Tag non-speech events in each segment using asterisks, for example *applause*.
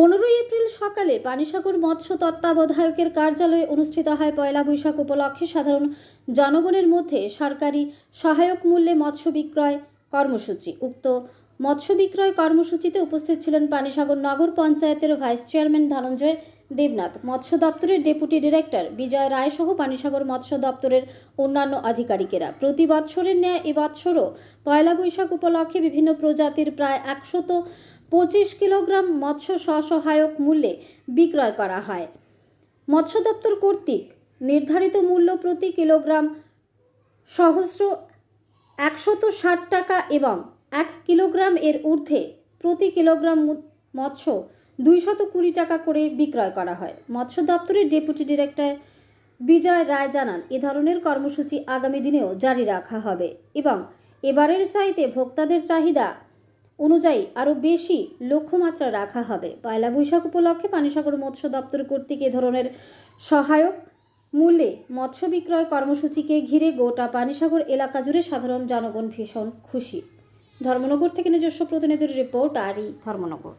পনেরোই এপ্রিল সকালে পানিসাগর মৎস্য তত্ত্বাবধায়কের কার্যালয়ে অনুষ্ঠিত হয় পয়লা বৈশাখ উপলক্ষে সাধারণ জনগণের মধ্যে সরকারি সহায়ক মূল্যে মৎস্য বিক্রয় কর্মসূচি। উক্ত মৎস্য বিক্রয় কর্মসূচিতে উপস্থিত ছিলেন পানিসাগর নগর পঞ্চায়েতের ভাইস চেয়ারম্যান ধনঞ্জয় দেবনাথ, মৎস্য দপ্তরের ডেপুটি ডিরেক্টর বিজয় রায় সহ পানিসাগর মৎস্য দপ্তরের অন্যান্য আধিকারিকেরা। প্রতি বৎসরের ন্যায় এবৎসরও পয়লা বৈশাখ উপলক্ষে বিভিন্ন প্রজাতির প্রায় একশত পঁচিশ কিলোগ্রাম মৎস্য স্বসহায়ক মূল্যে বিক্রয় করা হয়। মৎস্য দপ্তর কর্তৃক নির্ধারিত মূল্য প্রতি কিলোগ্রাম সহস্র একশত ষাট টাকা এবং এক কিলোগ্রাম এর ঊর্ধ্বে প্রতি কিলোগ্রাম মৎস্য দুইশত কুড়ি টাকা করে বিক্রয় করা হয়। মৎস্য দপ্তরের ডেপুটি ডিরেক্টর বিজয় রায় জানান, এ ধরনের কর্মসূচি আগামী দিনেও জারি রাখা হবে এবং এবারের চাইতে ভোক্তাদের চাহিদা অনুযায়ী আরও বেশি লক্ষ্যমাত্রা রাখা হবে। পয়লা বৈশাখ উপলক্ষে পানিসাগর মৎস্য দপ্তর কর্তৃক এ ধরনের সহায়ক মূল্যে মৎস্য বিক্রয় কর্মসূচিকে ঘিরে গোটা পানিসাগর এলাকা জুড়ে সাধারণ জনগণ ভীষণ খুশি। ধর্মনগর থেকে নিজস্ব প্রতিনিধির রিপোর্ট, আরই ধর্মনগর।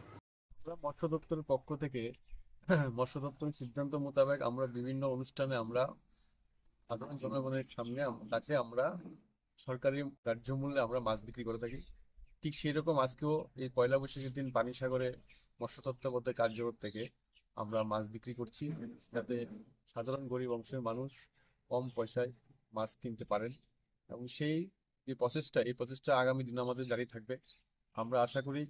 মৎস্য দপ্তরের পক্ষ থেকে *clears throat* মৎস্য দপ্তরের সিদ্ধান্ত মোতাবেক আমরা বিভিন্ন অনুষ্ঠানে আমরা সাধারণ জনগণের সামনে কাছে আমরা সরকারি ন্যায্য মূল্যে আমরা মাছ বিক্রি করে থাকি। ঠিক সেই রকম আজকেও এই পয়লা বৈশাখের দিন পানিসাগরে মৎস্য তত্ত্বাবধায়ক কার্যকর থেকে আমরা মাছ বিক্রি করছি, যাতে সাধারণ গরিব অংশের মানুষ কম পয়সায় মাছ কিনতে পারেন। এবং সেই যে প্রচেষ্টা এই প্রচেষ্টা আগামী দিন আমাদের জারি থাকবে। আমরা আশা করি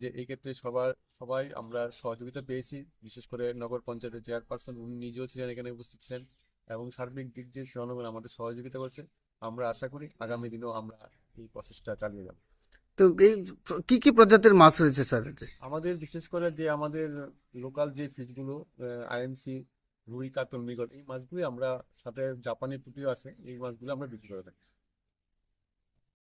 যে এই ক্ষেত্রে সবার, সবাই আমরা সহযোগিতা পেয়েছি, বিশেষ করে নগর পঞ্চায়েতের চেয়ারপারসন, উনি নিজেও ছিলেন, এখানে উপস্থিত ছিলেন। এবং সার্বিক দিক দিয়ে জনগণ আমাদের সহযোগিতা করছে। আমরা আশা করি আগামী দিনেও আমরা এই প্রচেষ্টা চালিয়ে যাব। তো এই কি কি প্রজাতির মাছ রয়েছে স্যার আমাদের বিশেষ করে যে আমাদের লোকাল যে ফিশগুলো আইএমসি রুই, কাতল মৃগল এই মাছগুলি আমরা সাথে জাপানি পুঁটিও আছে, এই মাছগুলো আমরা বিক্রি করে থাকি।